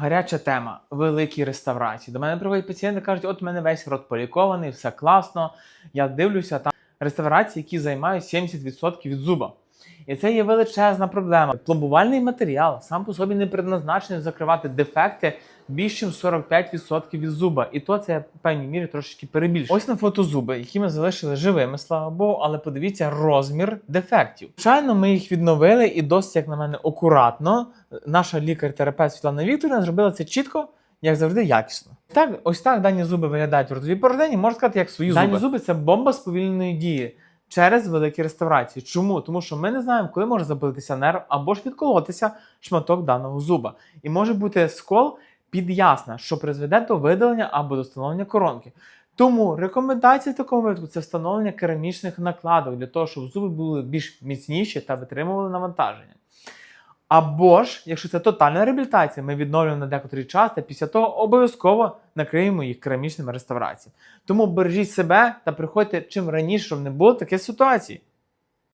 Гаряча тема великі реставрації. До мене приходять пацієнти кажуть, от у мене весь рот полікований, все класно. Я дивлюся там реставрації, які займають 70% від зуба. І це є величезна проблема. Пломбувальний матеріал сам по собі не предназначений закривати дефекти більш ніж 45% від зуба. І то це я в певній мірі трошечки перебільшую. Ось на фото зуби, які ми залишили живими, слава Богу, але подивіться розмір дефектів. Звичайно, ми їх відновили і досить, як на мене, акуратно. Наша лікар-терапевт Світлана Вікторівна зробила це чітко. Як завжди, якісно. Так, ось так дані зуби виглядають в ротовій порожнині, можна сказати, як свої зуби. Дані зуби це бомба сповільненої дії через великі реставрації. Чому? Тому що ми не знаємо, коли може забитися нерв або ж відколотися шматок даного зуба. І може бути скол під'ясна, що призведе до видалення або до встановлення коронки. Тому рекомендація в такому випадку це встановлення керамічних накладок для того, щоб зуби були більш міцніші та витримували навантаження. Або ж, якщо це тотальна реабілітація, ми відновлюємо на декотрий час та після того обов'язково накриємо їх керамічними реставраціями. Тому бережіть себе та приходьте чим раніше, щоб не було таких ситуацій.